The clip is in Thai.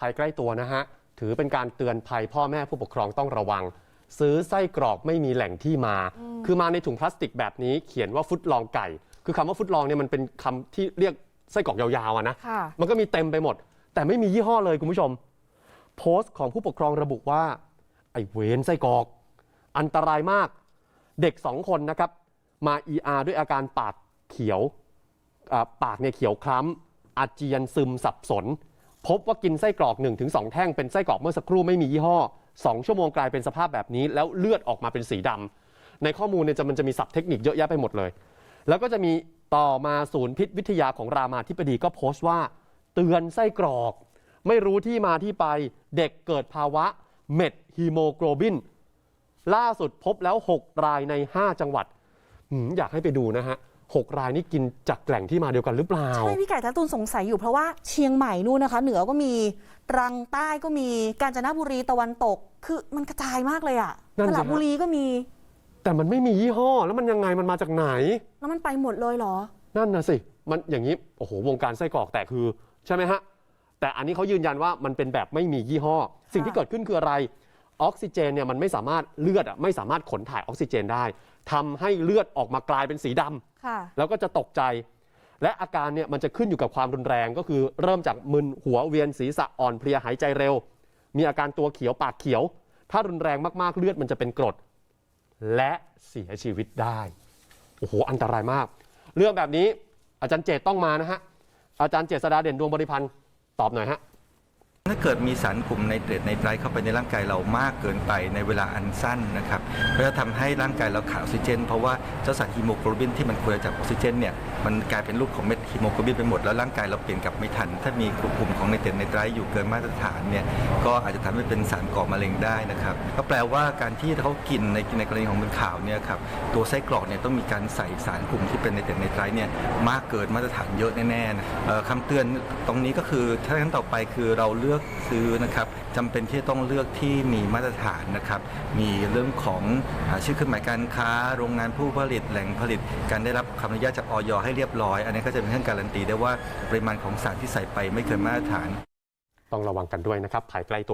ภัยใกล้ตัวนะฮะ ถือเป็นการเตือนภัยพ่อแม่ผู้ปกครองต้องระวัง ซื้อไส้กรอกไม่มีแหล่งที่มา คือมาในถุงพลาสติกแบบนี้เขียนว่าฟุตลองไก่ คือคำว่าฟุตลองเนี่ยมันเป็นคำที่เรียกไส้กรอกยาวๆอะนะค่ะมันก็มีเต็มไปหมด แต่ไม่มียี่ห้อเลยคุณผู้ชม โพสต์ของผู้ปกครองระบุว่า ไอ้เวนไส้กรอก อันตรายมาก เด็กสองคนนะครับมา ER ด้วยอาการปากเขียวอ่าปากเนี่ยเขียวคล้ำอาเจียนซึมสับสน พบว่ากินไส้กรอก 1-2 แท่งเป็นไส้กรอกเมื่อสักครู่ไม่มียี่ห้อ 2 ชั่วโมงกลายเป็นสภาพแบบนี้ แล้วเลือดออกมาเป็นสีดำในข้อมูลเนี่ยจะมันจะมีศัพท์เทคนิคเยอะแยะไปหมดเลย แล้วก็จะมีต่อมาศูนย์พิษวิทยาของรามาธิบดีก็โพสต์ว่า เตือนไส้กรอก ไม่รู้ที่มาที่ไปเด็กเกิดภาวะเม็ดฮีโมโกลบิน ล่าสุดพบแล้ว 6 รายใน 5 จังหวัดอยากให้ไปดูนะฮะ 6 รายนี่กินจากแหล่งที่มาเดียวกันหรือเปล่า ใช่พี่ไก่ทัตูนสงสัยอยู่เพราะว่าเชียงใหม่นู่นนะคะ เหนือก็มีตรังใต้ก็มีกาญจนบุรีตะวันตก คือมันกระจายมากเลยอะนั่นสสิระฮะ บุรีก็มี แต่มันไม่มียี่ห้อแล้วมันยังไงมันมาจากไหน แล้วมันไปหมดเลยเหรอ นั่นนะสิ มันอย่างนี้ โอ้โห วงการไส้กรอกแตกคือ ใช่ไหมฮะ แต่อันนี้เขายืนยันว่ามันเป็นแบบไม่มียี่ห้อ สิ่งที่เกิดขึ้นคืออะไร ออกซิเจนเนี่ยมันไม่สามารถเลือดอะไม่สามารถขนถ่ายออกซิเจนได้ทำให้เลือดออกมากลายเป็นสีดำค่ะ แล้วก็จะตกใจ และอาการเนี่ยมันจะขึ้นอยู่กับความรุนแรงก็คือเริ่มจากมึนหัวเวียนศีรษะอ่อนเพลียหายใจเร็ว มีอาการตัวเขียวปากเขียว ถ้ารุนแรงมากๆเลือดมันจะเป็นกรด และเสียชีวิตได้โอ้โหอันตรายมาก เรื่องแบบนี้อาจารย์เจตต้องมานะฮะอาจารย์เจษดาเด่นดวงบริพันธ์ตอบหน่อยฮะ ถ้าเกิดมีสารกลุ่มไนเตรตไนไตรเข้าไปในร่างกายเรามากเกินไปในเวลาอันสั้นนะครับก็จะทำให้ร่างกายเราขาดออกซิเจน เพราะว่าเจ้าสารฮีโมโกลบินที่มันควรจะจับออกซิเจนเนี่ยมันกลายเป็นรูปของเม็ดฮีโมโกลบินไปหมดแล้วร่างกายเราเปลี่ยนกลับไม่ทัน ถ้ามีกลุ่มของไนเตรตไนไตรอยู่เกินมาตรฐานเนี่ยก็อาจจะทำให้เป็นสารก่อมะเร็งได้นะครับก็แปลว่าการที่เขากินในในกรณีของเป็นข่าวเนี่ยครับตัวไส้กรอกเนี่ยต้องมีการใส่สารกลุ่มที่เป็นไนเตรตไนไตรเนี่ยมากเกินมาตรฐานเยอะแน่ๆนะคำเตือนตรงนี้ก็คือถ้าขั้นต่อไปคือเราเลือกซื้อนะครับจำเป็นที่จะต้องเลือกที่มีมาตรฐานนะครับ มีเรื่องของอชื่อเครื่องหมายการค้า โรงงานผู้ผลิตแหล่งผลิต การได้รับคำอนุญาตจากออยให้เรียบร้อย อันนี้ก็จะเป็นเครื่องการันตีได้ว่าปริมาณของสารที่ใส่ไปไม่เกินมาตรฐาน ต้องระวังกันด้วยนะครับภายใกล้ตัว